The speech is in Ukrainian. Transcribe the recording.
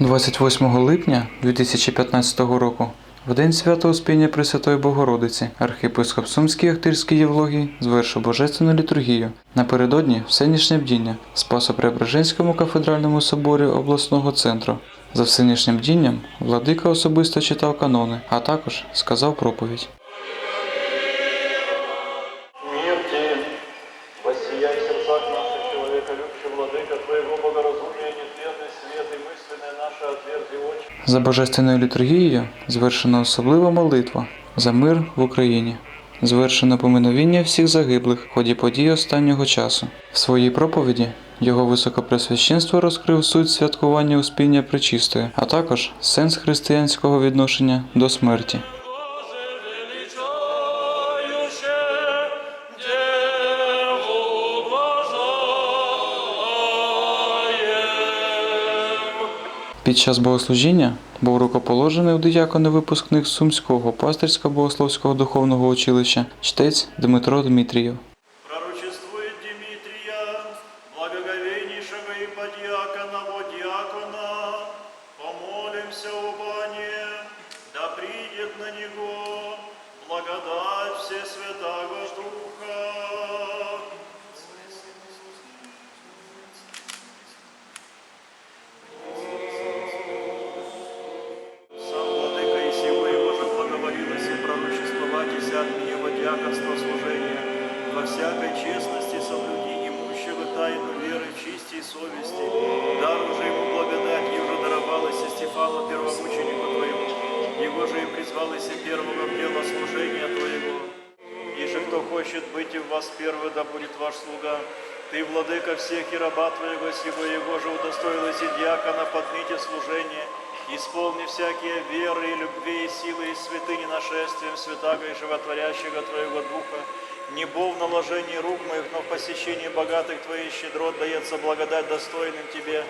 28 липня 2015 року, в день свята Успіння Пресвятої Богородиці, архієпископ Сумський Ахтирський Євлогій звершив божественну літургію. Напередодні всенішнє бдіння Спасо Преображенському кафедральному соборі обласного центру. За всенішнім бдінням владика особисто читав канони, а також сказав проповідь. Воссияй в сердцах наших За божественною літургією звершена особлива молитва за мир в Україні. Звершено поминовіння всіх загиблих в ході подій останнього часу. В своїй проповіді його високопресвященство розкрив суть святкування Успіння Пречистої, а також сенс християнського відношення до смерті. Під час богослужіння був рукоположений у диякони випускник Сумського пастирсько-богословського духовного училища чтець Дмитро Дмитрієв. Благоговейнейшего и подьяконого диакона, помолимся диаконства служения, во всякой честности соблюди имущего тайну веры в чести и совести, дару же ему благодать, и уже даровалась Стефану первомученику твоему, его же и призвалась первого в дело служения твоего. И же кто хочет быть и в вас первый, да будет ваш слуга. Ты, владыка всех и раба твоего, сего его же удостоилась и диакона подните служение, исполни всякие веры и любви и силы и святыни нашествием святаго и животворящего Твоего Духа, не бо в наложении рук моих, но в посещении богатых Твоих щедрот дается благодать достойным Тебе,